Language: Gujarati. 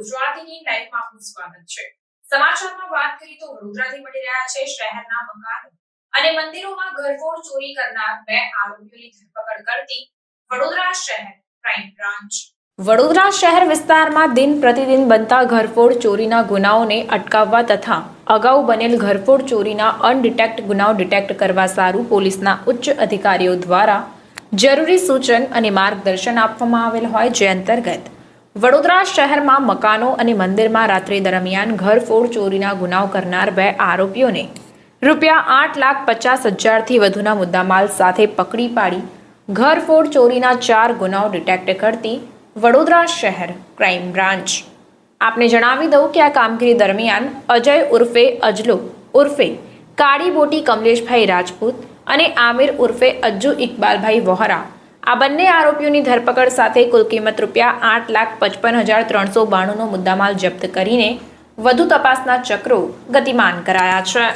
આપનું સ્વાગત છે. સમાચારમાં વાત કરી તો વડોદરાથી મળી રહ્યા છે શહેરના મકાનો અને મંદિરોમાં ઘરફોડ ચોરી કરનાર બે આરોપીઓની ધરપકડ કરતી વડોદરા શહેર ક્રાઇમ બ્રાન્ચ. વડોદરા શહેર વિસ્તારમાં દિન પ્રતિદિન બનતા ઘરફોડ ચોરીના ગુનાઓને અટકાવવા તથા અગાઉ બનેલ ઘરફોડ ચોરીના અનડિટેક્ટ ગુનાઓ ડિટેક્ટ કરવા સારું પોલીસના ઉચ્ચ અધિકારીઓ દ્વારા જરૂરી સૂચન અને માર્ગદર્શન આપવામાં આવેલ હોય જે અંતર્ગત વડોદરા શહેરમાં મકાનો અને મંદિરમાં રાત્રિ દરમિયાન ઘરફોડ ચોરીના ગુનાઓ કરનાર બે આરોપીઓને રૂપિયા આઠ લાખ પચાસ હજારથી વધુના મુદ્દામાલ સાથે પકડી પાડી ઘરફોડ ચોરીના ચાર ગુનાઓ ડિટેક્ટ કરતી વડોદરા શહેર ક્રાઇમ બ્રાન્ચ. આપને જણાવી દઉં કે આ કામગીરી દરમિયાન અજય ઉર્ફે અજલો ઉર્ફે કાળી બોટી કમલેશભાઈ રાજપૂત અને આમિર ઉર્ફે અજ્જુ ઇકબાલભાઈ વોહરા આ બંને આરોપીઓની ધરપકડ સાથે કુલ કિંમત રૂપિયા આઠ લાખ પચપન હજાર ત્રણસો બાણુંનો મુદ્દામાલ જપ્ત કરીને વધુ તપાસના ચક્રો ગતિમાન કરાયા છે.